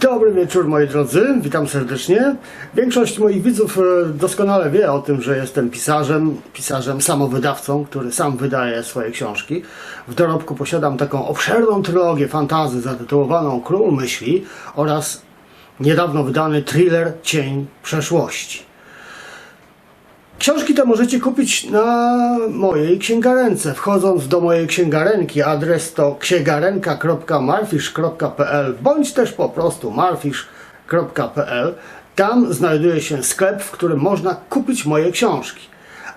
Dobry wieczór moi drodzy, witam serdecznie. Większość moich widzów e, doskonale wie o tym, że jestem pisarzem, pisarzem samowydawcą, który sam wydaje swoje książki. W dorobku posiadam taką obszerną trylogię fantazy zatytułowaną Król Myśli oraz niedawno wydany thriller Cień Przeszłości. Książki te możecie kupić na mojej księgarence. Wchodząc do mojej księgarenki, adres to księgarenka.marfisz.pl bądź też po prostu marfisz.pl. Tam znajduje się sklep, w którym można kupić moje książki.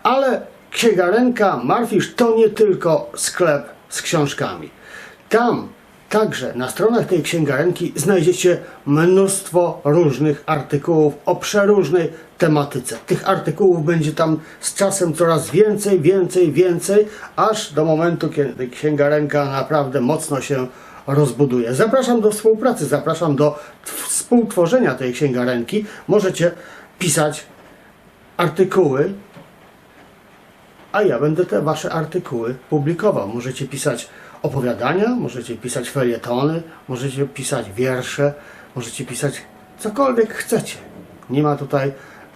Ale księgarenka Marfisz to nie tylko sklep z książkami. Tam Także na stronach tej księgarenki znajdziecie mnóstwo różnych artykułów o przeróżnej tematyce. Tych artykułów będzie tam z czasem coraz więcej, więcej, więcej, aż do momentu, kiedy księgarenka naprawdę mocno się rozbuduje. Zapraszam do współpracy, zapraszam do współtworzenia tej księgarenki. Możecie pisać artykuły a ja będę te wasze artykuły publikował. Możecie pisać opowiadania, możecie pisać felietony, możecie pisać wiersze, możecie pisać cokolwiek chcecie. Nie ma tutaj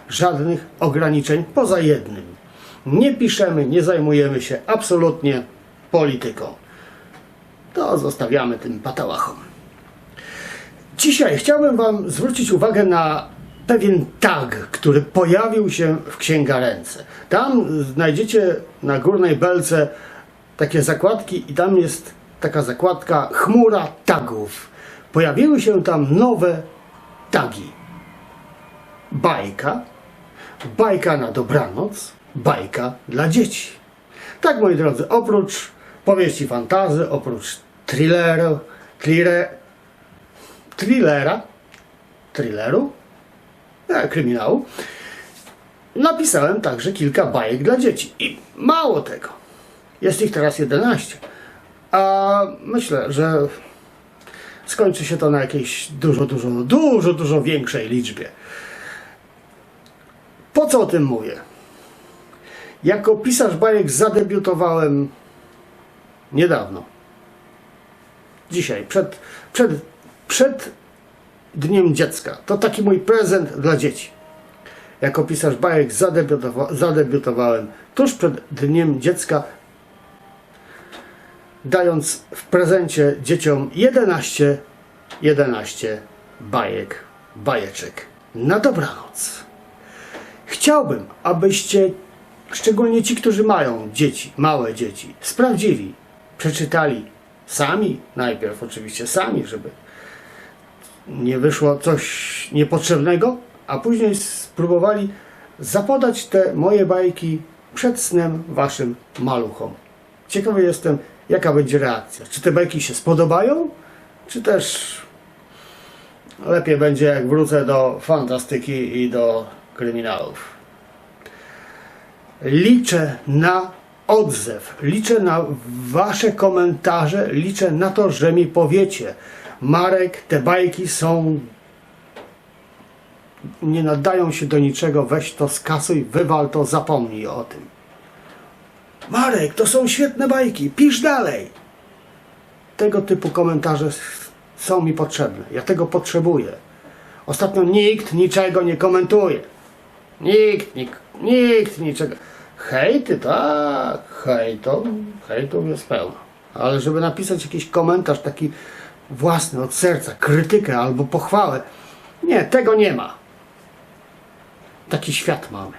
żadnych ograniczeń poza jednym. Nie piszemy, nie zajmujemy się absolutnie polityką. To zostawiamy tym patałachom. Dzisiaj chciałbym Wam zwrócić uwagę na pewien tag, który pojawił się w księgarence. Tam znajdziecie na górnej belce takie zakładki i tam jest taka zakładka chmura tagów. Pojawiły się tam nowe tagi. Bajka, bajka na dobranoc, bajka dla dzieci. Tak, moi drodzy, oprócz powieści fantazy, oprócz thrilleru, thriller, thrillera, thrilleru, e, kryminału, napisałem także kilka bajek dla dzieci. I mało tego, jest ich teraz 11. A myślę, że skończy się to na jakiejś dużo, dużo, dużo, dużo większej liczbie. Po co o tym mówię? Jako pisarz bajek zadebiutowałem niedawno. Dzisiaj, przed, przed, przed Dniem Dziecka. To taki mój prezent dla dzieci. Jako pisarz bajek zadebiutowa zadebiutowałem tuż przed Dniem Dziecka, dając w prezencie dzieciom 11, 11 bajek, bajeczek na dobranoc. Chciałbym, abyście, szczególnie ci, którzy mają dzieci, małe dzieci, sprawdzili, przeczytali sami, najpierw oczywiście sami, żeby nie wyszło coś niepotrzebnego, a później spróbowali zapodać te moje bajki przed snem waszym maluchom. Ciekawy jestem, jaka będzie reakcja. Czy te bajki się spodobają, czy też lepiej będzie, jak wrócę do fantastyki i do kryminałów. Liczę na odzew, liczę na wasze komentarze, liczę na to, że mi powiecie, Marek, te bajki są nie nadają się do niczego, weź to skasuj, wywal to, zapomnij o tym. Marek, to są świetne bajki, pisz dalej. Tego typu komentarze są mi potrzebne. Ja tego potrzebuję. Ostatnio nikt niczego nie komentuje. Nikt, nikt, nikt niczego. Hejty, tak, hejtów, hejtów jest pełno. Ale żeby napisać jakiś komentarz taki własny, od serca, krytykę albo pochwałę, nie, tego nie ma. Taki świat mamy.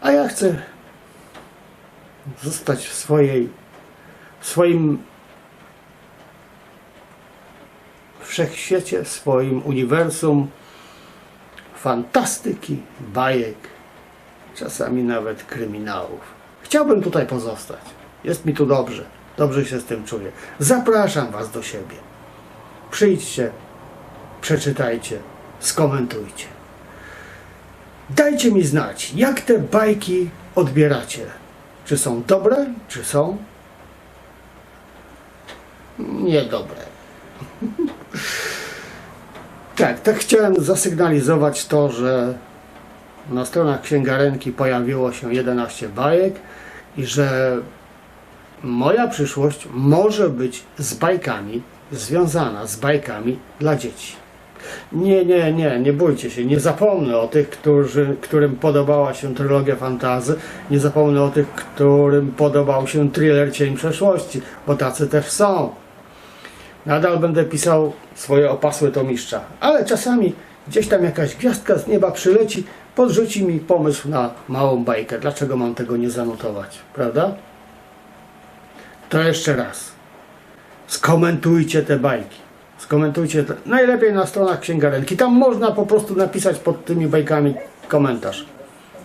A ja chcę zostać w swojej, w swoim wszechświecie, w swoim uniwersum fantastyki, bajek, czasami nawet kryminałów. Chciałbym tutaj pozostać. Jest mi tu dobrze. Dobrze się z tym czuję. Zapraszam Was do siebie. Przyjdźcie, przeczytajcie, skomentujcie. Dajcie mi znać, jak te bajki odbieracie. Czy są dobre, czy są niedobre. tak, tak chciałem zasygnalizować to, że na stronach księgarenki pojawiło się 11 bajek i że moja przyszłość może być z bajkami związana z bajkami dla dzieci. Nie, nie, nie, nie bójcie się, nie zapomnę o tych, którzy, którym podobała się trylogia fantazy, nie zapomnę o tych, którym podobał się thriller Cień Przeszłości, bo tacy też są. Nadal będę pisał swoje opasłe tomiszcza, ale czasami gdzieś tam jakaś gwiazdka z nieba przyleci, podrzuci mi pomysł na małą bajkę. Dlaczego mam tego nie zanotować, prawda? To jeszcze raz. Skomentujcie te bajki. Skomentujcie najlepiej na stronach księgarenki. Tam można po prostu napisać pod tymi bajkami komentarz.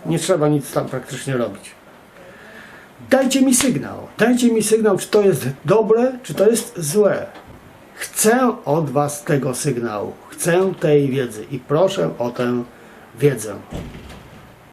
Nie trzeba nic tam praktycznie robić. Dajcie mi sygnał. Dajcie mi sygnał, czy to jest dobre, czy to jest złe. Chcę od Was tego sygnału. Chcę tej wiedzy i proszę o tę wiedzę.